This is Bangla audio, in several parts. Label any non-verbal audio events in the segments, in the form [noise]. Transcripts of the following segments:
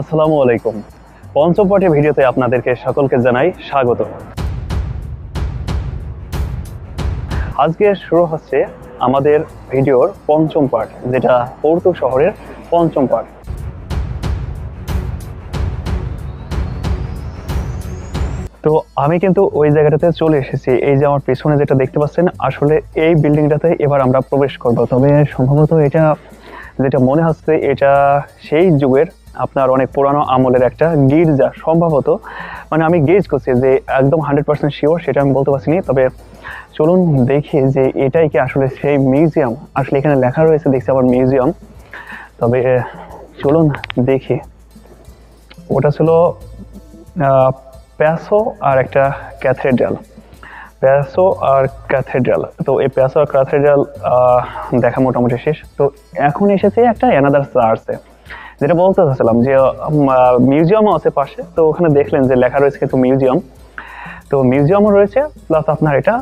আসসালামু আলাইকুম। পঞ্চম পাঠের ভিডিওতে আপনাদেরকে সকলকে জানাই স্বাগত। আজকে শুরু হচ্ছে আমাদের ভিডিওর পঞ্চম পার্ট যেটা পর্তু শহরের পঞ্চম পার্ট তো আমি কিন্তু ওই জায়গাটাতে চলে এসেছি, এই যে আমার পেছনে যেটা দেখতে পাচ্ছেন, আসলে এই বিল্ডিংটাতে এবার আমরা প্রবেশ করব। তবে সম্ভবত এটা যেটা মনে হচ্ছে, এটা সেই যুগের আপনার অনেক পুরানো আমলের একটা গির্জা। সম্ভবত মানে আমি গেজ করছি যে একদম হান্ড্রেড পার্সেন্ট শিওর, সেটা আমি বলতে পারছি না। তবে চলুন দেখি যে এটাই কি আসলে সেই মিউজিয়াম। আসলে এখানে লেখা রয়েছে, দেখছি আবার মিউজিয়াম। তবে চলুন দেখি। ওটা ছিল প্যাসো আর একটা ক্যাথেড্রাল। প্যাসো আর ক্যাথেড্রাল। তো এই প্যাসো আর ক্যাথেড্রাল দেখা মোটামুটি শেষ। তো এখন এসেছে একটা অ্যানাদার চার্চে যেটা বলতে চাচ্ছিলাম যে মিউজিয়ামও আছে পাশে, তো ওখানে দেখলেন যে লেখা রয়েছে কিন্তু মিউজিয়াম তো মিউজিয়ামও রয়েছে প্লাস আপনার এটা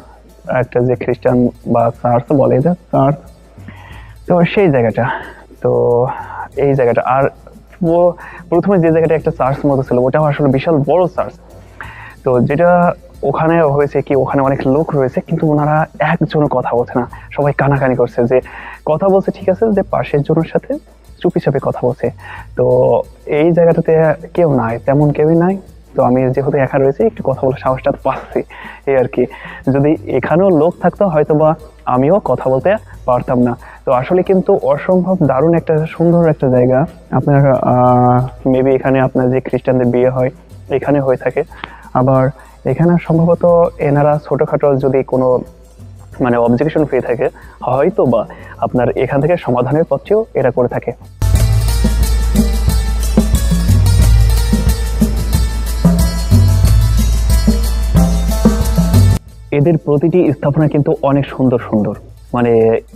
একটা যে খ্রিস্টান বা চার্চ বলে এটা চার্চ তো সেই জায়গাটা, তো এই জায়গাটা, আর প্রথমে যে জায়গাটা একটা চার্চ মতো ছিল, ওটাও আসলে বিশাল বড় চার্চ তো যেটা ওখানে হয়েছে কি, ওখানে অনেক লোক রয়েছে, কিন্তু ওনারা একজনও কথা বলছে না। সবাই কানাকানি করছে যে, কথা বলছে ঠিক আছে যে পাশের জনের সাথে চুপি চাপে কথা বলছে। তো এই জায়গাটাতে কেউ নাই, তেমন কেউই নাই। তো আমি যেহেতু একা রয়েছি, একটু কথা বলার সাহসটা পাচ্ছি, এই আর কি। যদি এখানেও লোক থাকতো হয়তো বা আমিও কথা বলতে পারতাম না। তো আসলে কিন্তু অসম্ভব দারুণ একটা সুন্দর একটা জায়গা। আপনার মেবি এখানে আপনার যে খ্রিস্টানদের বিয়ে হয়, এখানে হয়ে থাকে। আবার এখানে সম্ভবত এনারা ছোটোখাটো যদি কোনো মানে অবজেকশন পেয়ে থাকে হয়তো বা আপনার এখান থেকে সমাধানের পথেও এরা করে থাকে। এদের প্রতিটি স্থাপনা কিন্তু অনেক সুন্দর সুন্দর। মানে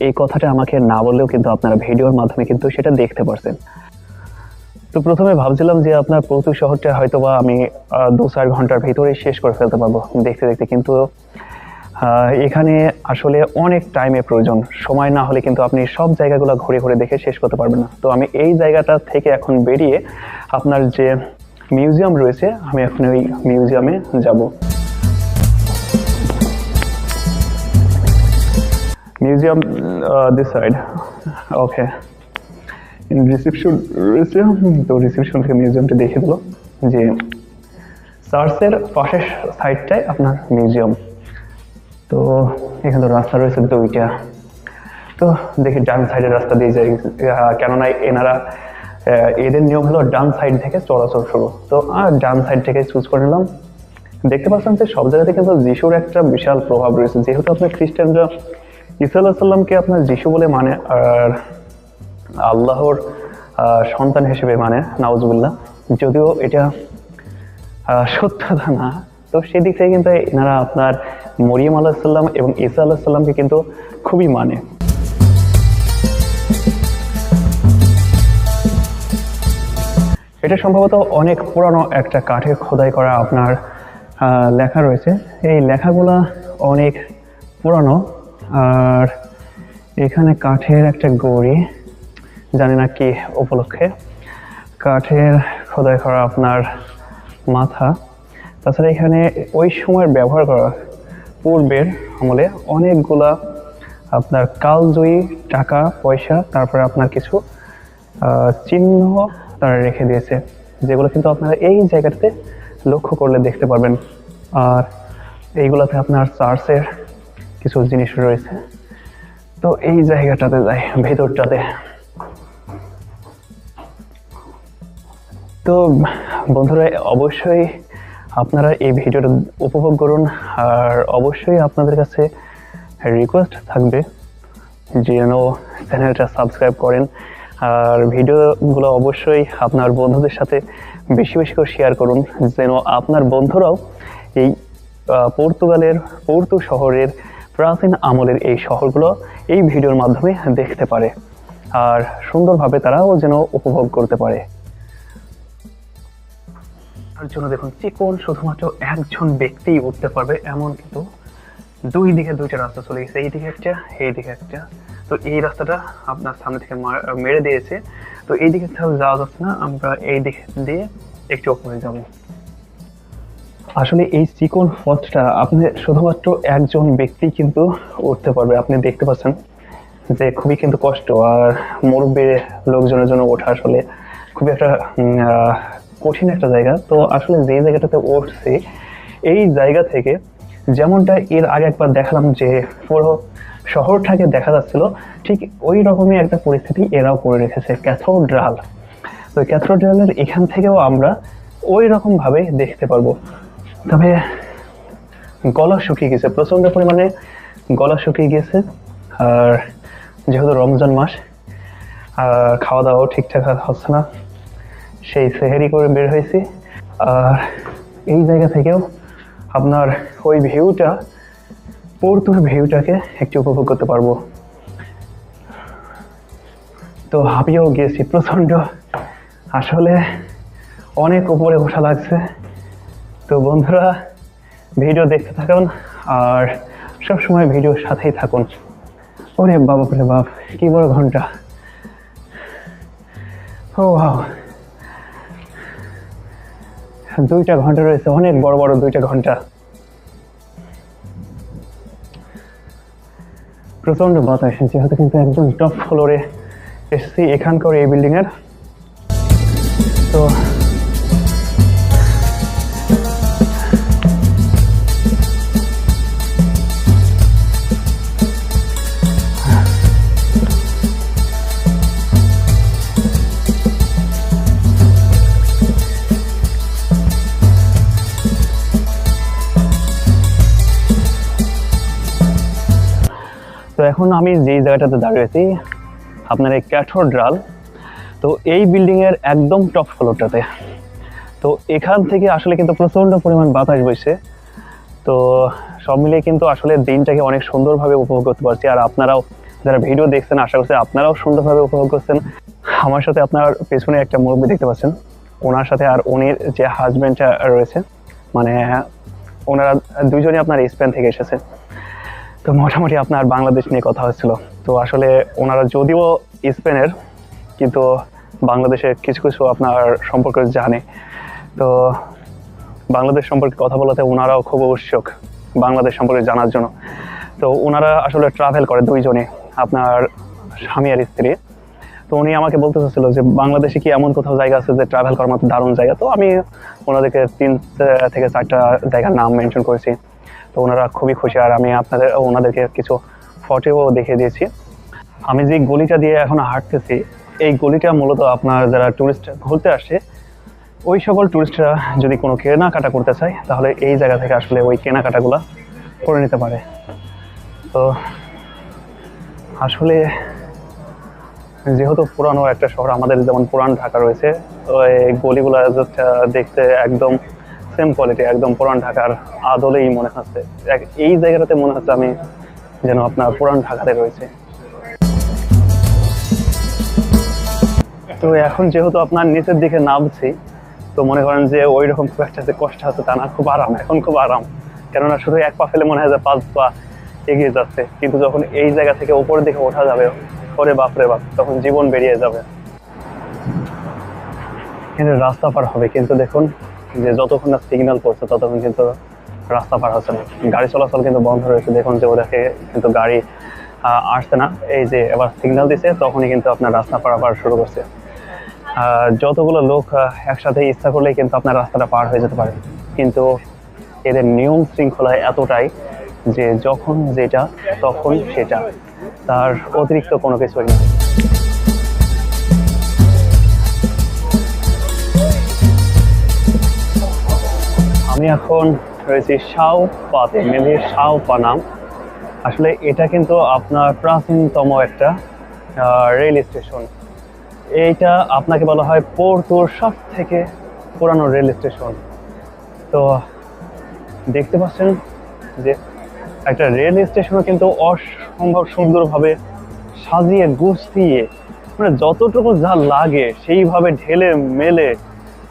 এই কথাটা আমাকে না বললেও কিন্তু আপনারা ভিডিওর মাধ্যমে কিন্তু সেটা দেখতে পারছেন তো প্রথমে ভাবছিলাম যে আপনার প্রচুর শহরটা হয়তো বা আমি দু চার ঘণ্টার ভিতরে শেষ করে ফেলতে পারব দেখতে দেখতে। কিন্তু এখানে আসলে অনেক টাইমের প্রয়োজন। সময় না হলে কিন্তু আপনি সব জায়গাগুলো ঘুরে ঘুরে দেখে শেষ করতে পারবেন না। তো আমি এই জায়গাটা থেকে এখন বেরিয়ে আপনার যে মিউজিয়াম রয়েছে, আমি এখন ওই মিউজিয়ামে যাব। Museum this side okay reception রয়েছে, তো রিসেপশন থেকে মিউজিয়ামটা দেখে দিল যে চার্চের পাশের সাইডটাই আপনার মিউজিয়াম তো এখানে তো রাস্তা রয়েছে দুইটা তো দেখি ডান সাইডের রাস্তা দিয়ে যাই। কেননা এনারা এদের নিয়ম হলো ডান সাইড থেকে চলাচল শুরু। তো আর ডান সাইড থেকে চুজ করে নিলাম। দেখতে পাচ্ছেন যে সব জায়গাতে কিন্তু যিশুর একটা বিশাল প্রভাব রয়েছে। যেহেতু আপনার খ্রিস্টানরা ইসা আল্লাহ আপনার যিশু বলে মানে আর আল্লাহর সন্তান হিসেবে মানে নাউজুবিল্লাহ। যদিও এটা সত্যতা না, তো সেদিক থেকে কিন্তু এনারা আপনার মরিয়ম আল্লাহ সাল্লাম এবং ঈসা আল্লাহ সাল্লামকে কিন্তু খুবই মানে। এটা সম্ভবত অনেক পুরানো একটা কাঠে খোদাই করা আপনার লেখা রয়েছে। এই লেখাগুলা অনেক পুরানো, আর এখানে কাঠের একটা গড়ি, জানি না কি উপলক্ষে, কাঠের খোদাই করা আপনার মাথা। তাছাড়া এখানে ওই সময়ের ব্যবহার করা পূর্বের আমলে অনেকগুলা আপনার কালজয়ী টাকা, পয়সা, তারপরে আপনার কিছু চিহ্ন তারা রেখে দিয়েছে, যেগুলো কিন্তু আপনারা এই জায়গাটাতে লক্ষ্য করলে দেখতে পারবেন। আর এইগুলাতে আপনার চার্চের কিছু জিনিস রয়েছে। তো এই জায়গাটাতে যাই, ভেতরটাতে। তো বন্ধুরা, অবশ্যই আপনারা এই ভিডিওটা উপভোগ করুন আর অবশ্যই আপনাদের কাছে রিকোয়েস্ট থাকবে যেন চ্যানেলটা সাবস্ক্রাইব করেন। আর ভিডিওগুলো অবশ্যই আপনার বন্ধুদের সাথে বেশি বেশি করে শেয়ার করুন, যেন আপনার বন্ধুরাও এই পর্তুগালের, পর্তু শহরের প্রাচীন আমলের এই শহরগুলো এই ভিডিওর মাধ্যমে দেখতে পারে। আর সুন্দরভাবে তারাও যেন উপভোগ করতে পারে। তার জন্য দেখুন, চিকন শুধুমাত্র একজন ব্যক্তিই উঠতে পারবে, এমন কিন্তু দুই দিকে দুইটা রাস্তা চলে গেছে, এই দিকে একটা, এই দিকে একটা। তো এই রাস্তাটা আপনার সামনে থেকে মেরে দিয়েছে। তো এই দিকে তাহলে যাওয়া যাচ্ছে না, আমরা এই দিকে দিয়ে একটু ওপরে যাব। আসলে এই চিকন পথটা আপনি শুধুমাত্র একজন ব্যক্তি কিন্তু উঠতে পারবে। আপনি দেখতে পাচ্ছেন যে খুবই কিন্তু কষ্ট, আর মুরব্বী লোকজনের জন্য ওঠা আসলে খুবই একটা কঠিন একটা জায়গা। তো আসলে যে জায়গাটাতে উঠছি, এই জায়গা থেকে যেমনটা এর আগে একবার দেখালাম যে পুরো শহরটাকে দেখা যাচ্ছিল, ঠিক ওই রকমই একটা পরিস্থিতি এরাও করে রেখেছে, ক্যাথোড্রাল। তো ক্যাথোড্রালের এখান থেকেও আমরা ওই রকম ভাবে দেখতে পারব। তবে গলা শুকিয়ে গেছে প্রচণ্ড পরিমাণে গলা শুকিয়ে গেছে। আর যেহেতু রমজান মাস, আর খাওয়া দাওয়াও ঠিকঠাক হচ্ছে না সেই সেহেরি করে বের হয়েছি। আর এই জায়গা থেকেও আপনার ওই ভিউটা, পর্তুর ভিউটাকে একটু উপভোগ করতে পারব। তো হাঁপিয়েও গিয়েছি প্রচণ্ড। আসলে অনেক উপরে ওঠা লাগছে। তো বন্ধুরা, ভিডিও দেখতে থাকুন আর সবসময় ভিডিওর সাথেই থাকুন। ওরে বাবা বলে বাপ, কি বড় ঘণ্টা। ও wow. দুইটা ঘণ্টা রয়েছে, অনেক বড় বড় দুইটা ঘণ্টা। প্রচণ্ড বাতাস যেহেতু কিন্তু একদম টপ ফ্লোরে এসেছি, এখানকার এই বিল্ডিং এর তো এখন আমি যেই জায়গাটাতে দাঁড়িয়েছি, আপনার এই ক্যাথোড্রাল, তো এই বিল্ডিং এর একদম টপ ফ্লোরটাতে। তো এখান থেকে আসলে কিন্তু প্রচণ্ড পরিমাণ বাতাস বইছে। তো সব মিলিয়ে কিন্তু আসলে দিনটাকে অনেক সুন্দরভাবে উপভোগ করতে পারছি। আর আপনারাও যারা ভিডিও দেখছেন, আশা করছি আপনারাও সুন্দরভাবে উপভোগ করছেন। আমার সাথে আপনার পেছনে একটা মুরব্বী দেখতে পাচ্ছেন। ওনার সাথে আর উনির যে হাজব্যান্ডটা রয়েছে মানে ওনারা দুইজনই আপনার স্পেন থেকে এসেছে। তো মোটামুটি আপনার বাংলাদেশ নিয়ে কথা হচ্ছিল। তো আসলে ওনারা যদিও স্পেনের, কিন্তু বাংলাদেশের কিছু কিছু আপনার সম্পর্কে জানে। তো বাংলাদেশ সম্পর্কে কথা বলাতে ওনারাও খুব উৎসুক বাংলাদেশ সম্পর্কে জানার জন্য। তো ওনারা আসলে ট্রাভেল করে দুইজনে, আপনার স্বামী আর স্ত্রী। তো উনি আমাকে বলতে চাচ্ছিল যে, বাংলাদেশে কি এমন কোথাও জায়গা আছে যে ট্রাভেল করার মতো দারুণ জায়গা? তো আমি ওনাদেরকে তিন থেকে চারটা জায়গার নাম মেনশন করেছি। তো ওনারা খুবই খুশি আর আমি আপনাদের, ওনাদেরকে কিছু ফটোও দেখিয়ে দিয়েছি। আমি যে গলিটা দিয়ে এখন হাঁটতেছি, এই গলিটা মূলত আপনার যারা টুরিস্ট ঘুরতে আসে, ওই সকল টুরিস্টরা যদি কোনো কেনাকাটা করতে চায়, তাহলে এই জায়গা থেকে আসলে ওই কেনাকাটাগুলো করে নিতে পারে। তো আসলে যেহেতু পুরানো একটা শহর, আমাদের যেমন পুরান ঢাকা রয়েছে গলিগুলো দেখতে একদম সেম কোয়ালিটি একদম পুরান ঢাকার আদলেই মনে হচ্ছে। এই জায়গাটাতে মনে হচ্ছে আমি যেন আপনার পুরান ঢাকাতে রয়েছে। তো এখন যেহেতু আপনার নিচের দিকে নামছি, তো মনে করেন যে ওই রকম খুব একটা যে কষ্ট আছে তা না, খুব আরাম, এখন খুব আরাম। কেননা শুধু এক পা ফেলে মনে হয় যে পাঁচ পা এগিয়ে যাচ্ছে, কিন্তু যখন এই জায়গা থেকে উপরের দিকে ওঠা যাবে, ওরে বাপরে বাপ, তখন জীবন বেরিয়ে যাবে। কিন্তু রাস্তা পার হবে, কিন্তু দেখুন যে যতক্ষণ না সিগন্যাল পড়ছে ততক্ষণ কিন্তু রাস্তা পার হচ্ছে না। গাড়ি চলাচল কিন্তু বন্ধ রয়েছে। দেখুন যে ওদেরকে কিন্তু গাড়ি আসছে না। এই যে এবার সিগন্যাল দিছে, তখনই কিন্তু আপনার রাস্তা পারাপার শুরু করছে। যতগুলো লোক একসাথে ইচ্ছা করলেই কিন্তু আপনার রাস্তাটা পার হয়ে যেতে পারে। কিন্তু এদের নিয়ম শৃঙ্খলা এতটাই যে যখন যেটা, তখন সেটা। তার অতিরিক্ত কোনো কিছুই নেই আমি এখন রয়েছি শাও পাতে মেবি শাও পা নাম আসলে এটা কিন্তু আপনার প্রাচীনতম একটা রেল স্টেশন এইটা আপনাকে বলা হয় পোর্তোর সব থেকে পুরানো রেল স্টেশন তো দেখতে পাচ্ছেন যে একটা রেল স্টেশনও কিন্তু অসম্ভব সুন্দরভাবে সাজিয়ে গুছিয়ে মানে যতটুকু যা লাগে সেইভাবে ঢেলে মেলে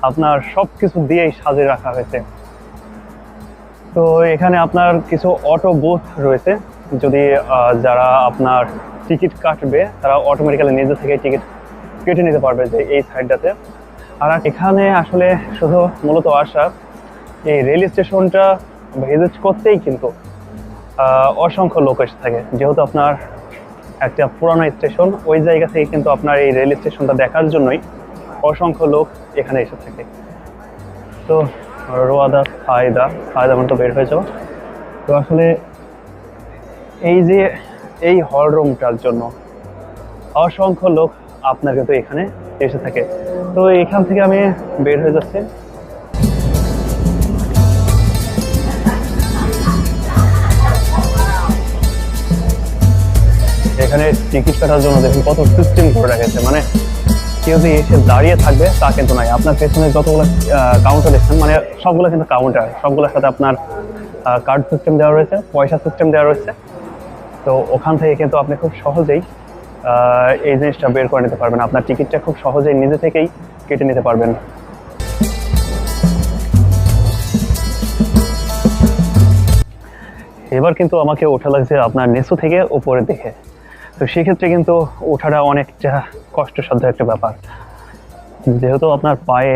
আপনার সব কিছু দিয়েই সাজিয়ে রাখা হয়েছে। তো এখানে আপনার কিছু অটো বুথ রয়েছে। যদি যারা আপনার টিকিট কাটবে, তারা অটোমেটিক্যালি নিজে থেকে টিকিট কেটে নিতে পারবে যে এই সাইডটাতে আর এখানে আসলে শুধু মূলত আসা এই রেল স্টেশনটা ভিজিট করতেই কিন্তু অসংখ্য লোক এসে থাকে। যেহেতু আপনার একটা পুরানো স্টেশন ওই জায়গা থেকে কিন্তু আপনার এই রেল স্টেশনটা দেখার জন্যই অসংখ্য লোক এখানে এসে থাকে। তো রোয়াদা, ফায়দা ফায়দা মানে তো বের হয়ে যাওয়া তো আসলে এই যে এই হল রুমটার জন্য অসংখ্য লোক আপনার কিন্তু এখানে এসে থাকে। তো এখান থেকে আমি বের হয়ে যাচ্ছি। এখানে টিকিট কাটার জন্য দেখুন কত সিস্টেম করে রেখেছে। মানে কেউ যে এসে দাঁড়িয়ে থাকবে, তা কিন্তু নাই আপনার পেছনে যতগুলো কাউন্টার দেখছেন মানে সবগুলো কিন্তু কাউন্টার সবগুলোর সাথে আপনার কার্ড সিস্টেম দেওয়া রয়েছে, পয়সা সিস্টেম দেওয়া রয়েছে। তো ওখান থেকে কিন্তু আপনি খুব সহজেই এই জিনিসটা বের করে নিতে পারবেন। আপনার টিকিটটা খুব সহজেই নিজে থেকেই কেটে নিতে পারবেন। এবার কিন্তু আমাকে ওঠা লাগছে আপনার নিচু থেকে উপরে দেখে তো সেক্ষেত্রে কিন্তু ওঠাটা অনেকটা কষ্টসাধ্য একটা ব্যাপার। যেহেতু আপনার পায়ে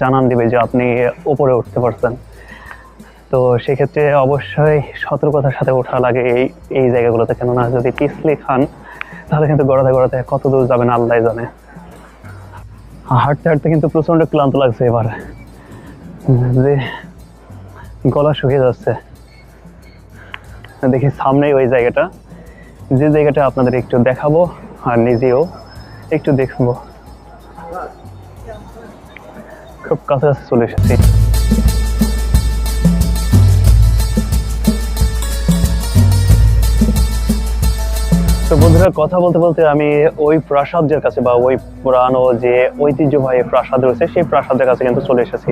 জানান দিবে যে আপনি উপরে উঠতে পারছেন, তো সেক্ষেত্রে অবশ্যই সতর্কতার সাথে ওঠা লাগে এই এই জায়গাগুলোতে, কেননা যদি পিছলে খান, তাহলে কিন্তু গড়াতে গড়াতে কত দূর যাবেন আল্লাহ জানে। হাঁটতে হাঁটতে কিন্তু প্রচণ্ড ক্লান্ত লাগছে এবার। যে গলা শুকিয়ে যাচ্ছে। দেখি সামনেই ওই জায়গাটা। যে জায়গাটা আপনাদের একটু দেখাবো আর নিজেও একটু দেখব। খুব কাছাকাছি চলে এসেছি। তো বন্ধুরা, কথা বলতে বলতে আমি ওই প্রাসাদের কাছে বা ওই পুরানো যে ঐতিহ্যবাহী প্রাসাদ রয়েছে, সেই প্রাসাদের কাছে কিন্তু চলে এসেছি।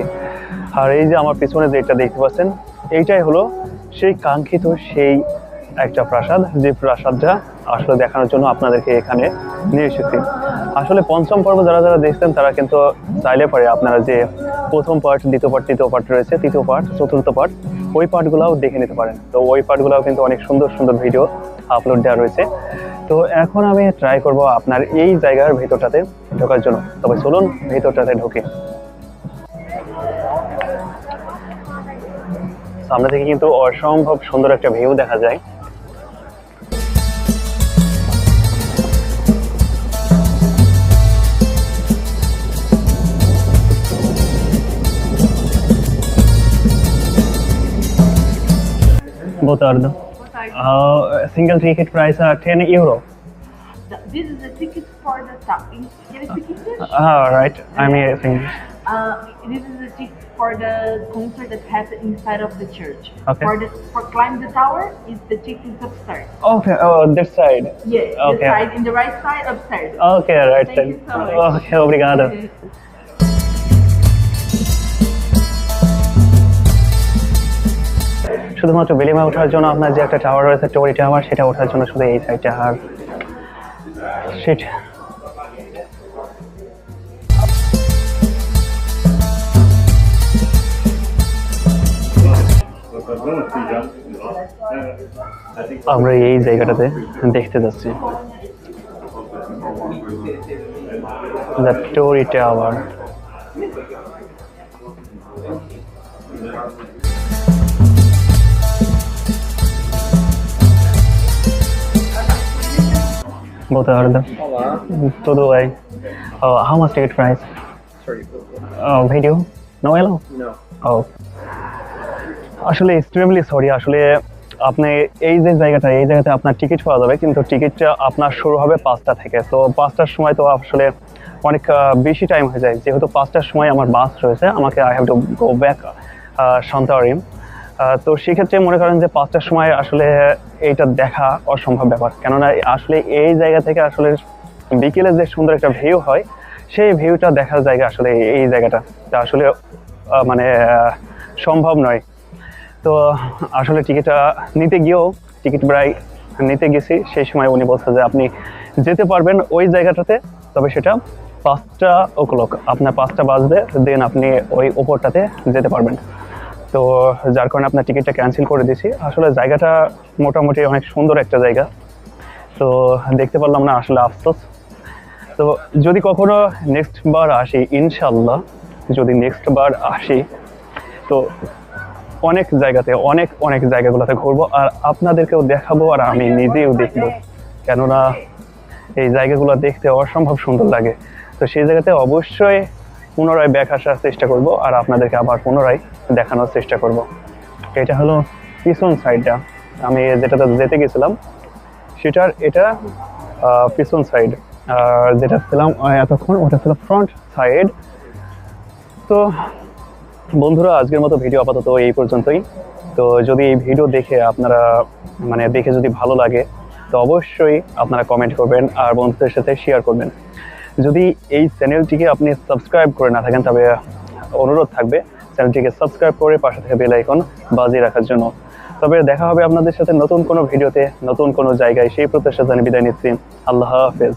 আর এই যে আমার পিছনে যেটা দেখতে পাচ্ছেন, এইটাই হলো সেই কাঙ্ক্ষিত সেই একটা প্রাসাদ, যে প্রাসাদটা আসলে দেখানোর জন্য আপনাদেরকে এখানে নিয়ে এসেছি। আসলে পঞ্চম পর্ব যারা যারা দেখছেন, তারা কিন্তু চাইলে পারে আপনারা যে প্রথম পার্ট দ্বিতীয় পার্ট তৃতীয় পার্ট রয়েছে, তৃতীয় পার্ট চতুর্থ পার্ট ওই পার্টগুলোও দেখে নিতে পারেন। তো ওই পার্টগুলোও কিন্তু অনেক সুন্দর সুন্দর ভিডিও আপলোড দেওয়া রয়েছে। তো এখন আমি ট্রাই করব আপনার এই জায়গার ভেতরটাতে ঢোকার জন্য। তবে চলুন ভেতরটাতে ঢোকে। সামনে থেকে কিন্তু অসম্ভব সুন্দর একটা ভিউ দেখা যায়। Boa tarde. Uh, single ticket price are 10 euro. The- This is the ticket for the top. Can you speak English? Ah, right. I'm here English. Uh, this is the ticket for the concert that happened inside of the church. Okay. For the for climb the tower, is the ticket upstairs. Okay, oh, this side. Yes. Okay. The side in the right side upstairs. Okay, right Thank side. you so much. Okay, obrigado. [laughs] শুধুমাত্র বেলিমা ওঠার জন্য আপনার যে একটা টাওয়ার রয়েছে টোরি টাওয়ার সেটা ওঠার জন্য শুধু এই সাইডটা আর সেটা আমরা এই জায়গাটাতে দেখতে যাচ্ছি। The Tory tower Boa tarde. Olá. Tudo bem? Uh, how much ticket price? Sorry. Uh, video? No hello? No. ও আসলে এক্সট্রিমলি সরি আসলে আপনি এই যে জায়গাটা এই জায়গাতে আপনার টিকিট পাওয়া যাবে কিন্তু টিকিটটা আপনার শুরু হবে পাঁচটা থেকে তো পাঁচটার সময় তো আসলে অনেক বেশি টাইম হয়ে যায় যেহেতু পাঁচটার সময় আমার বাস রয়েছে আমাকে I have to go back Santarem তো সেক্ষেত্রে মনে করেন যে পাঁচটার সময় আসলে এইটা দেখা অসম্ভব ব্যাপার। কেননা আসলে এই জায়গা থেকে আসলে বিকেলে যে সুন্দর একটা ভিউ হয়, সেই ভিউটা দেখার জায়গা আসলে এই জায়গাটা। তা আসলে মানে সম্ভব নয়। তো আসলে টিকিটটা নিতে গিয়েও, টিকিট প্রায় নিতে গেছি। সেই সময় উনি বলছে যে আপনি যেতে পারবেন ওই জায়গাটাতে, তবে সেটা পাঁচটা ও ক্লক আপনার পাঁচটা বাজবে দেন আপনি ওই ওপরটাতে যেতে পারবেন। তো যার কারণে আপনার টিকিটটা ক্যান্সেল করে দিয়েছি। আসলে জায়গাটা মোটামুটি অনেক সুন্দর একটা জায়গা। তো দেখতে পারলাম না, আসলে আফসোস। তো যদি কখনো নেক্সট বার আসি ইনশাল্লাহ যদি নেক্সট বার আসি, তো অনেক জায়গাতে, অনেক অনেক জায়গাগুলোতে ঘুরবো। আর আপনাদেরকেও দেখাবো আর আমি নিজেও দেখব। কেননা এই জায়গাগুলো দেখতে অসম্ভব সুন্দর লাগে। তো সেই জায়গাতে অবশ্যই পুনরায় ব্যাক আসার চেষ্টা করব আর আপনাদেরকে আবার পুনরায় দেখানোর চেষ্টা করব। এটা হলো পিছন সাইডটা। আমি যেটাতে যেতে গেছিলাম, সেটার এটা পিছন সাইড। আর যেটা ছিলাম এতক্ষণ ওটা ছিল ফ্রন্ট সাইড। তো বন্ধুরা, আজকের মতো ভিডিও আপাতত এই পর্যন্তই। তো যদি এই ভিডিও দেখে আপনারা মানে দেখে যদি ভালো লাগে, তো অবশ্যই আপনারা কমেন্ট করবেন আর বন্ধুদের সাথে শেয়ার করবেন। যদি এই চ্যানেলটিকে আপনি সাবস্ক্রাইব করে না থাকেন, তবে অনুরোধ থাকবে চ্যানেলটিকে সাবস্ক্রাইব করে পাশে থেকে বেল আইকন বাজিয়ে রাখার জন্য। তবে দেখা হবে আপনাদের সাথে নতুন কোনো ভিডিওতে নতুন কোনো জায়গায়। সেই প্রত্যাশা জানিয়ে বিদায় নিচ্ছি। আল্লাহ হাফেজ।